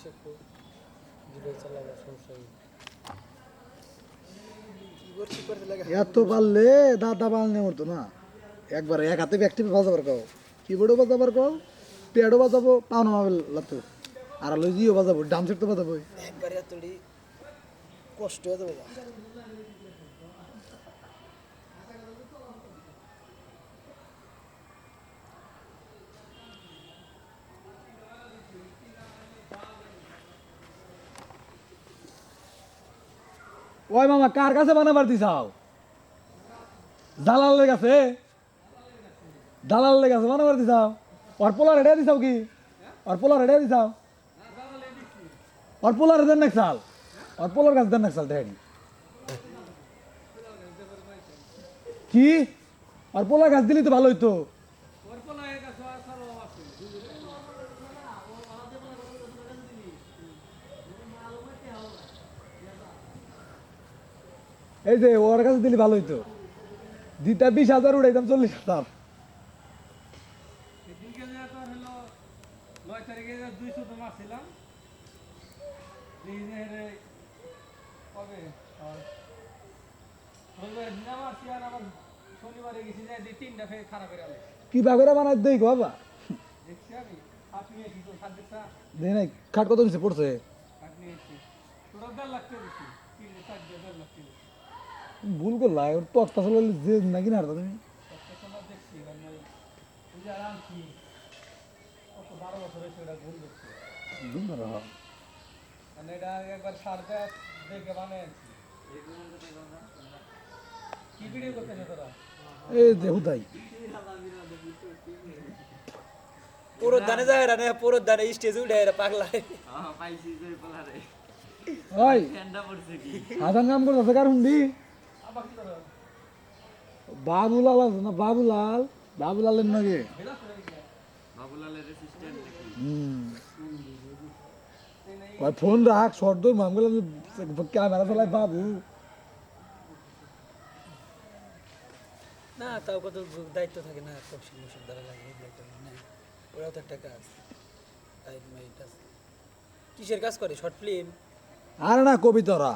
শেখো চালাবার সমস্যা নেই এত পারলে দাদা পালনে মরতো না। একবার এক হাতে ব্যাগটি বাজাবার কও। কিবোর্ডও বাজাবার কও প্যাডও বাজাবো পাও লাতো। আর আলো জিও বাজাবো ডাম সেট তো বাজাবো। একবারে এতটি কষ্ট হয়ে যাবে। ওই মামা, কার কাছে বানাবার দিছাও দালালের কাছে? দালালের কাছে বানাবার দিছাও ওর পোলা রেডে দিছাও কি? ওর পোলা রেডে দিছাও? ওর পোলা রেডে নাক সাল ওর পোলার কাছে দেন নাক সাল দেখানি। কি? আর পোলা গাছ দিলি তো ভালো হইতো এই যে ওর কাছে দিলি ভালো হইতো। দিতা বিশ হাজার উড়াইতাম চল্লিশ হাজার। কি বাগরে বানাই দেই গো বাবা? দেখ নাই খাট কত নিচে পড়ছে? আপনি এসি। তোরা দেড় লাখ টাকা দিচ্ছি তিন চার দেড় লাখ টাকা ভুল করলা ওর তক্তা চলে যে নাকি না হারতা তুমি একটা যে এই যে হুদাই পুরো দানে যায় না পুরো দানে স্টেজে উঠে এরা পাগলা। ওই হাজার নাম করতেছে কার হুন্ডি? বাবুলাল আছে না? বাবুলাল? বাবুলালের নাকি? হুম। ফোন রাখ শর্ট দৌড় মাম ক্যামেরা বাবু। না তাও কত দায়িত্ব থাকে না দ্বারা লাগে ওরাও তো একটা কাজ কিসের কাজ করে? Short film? আর না কবিতরা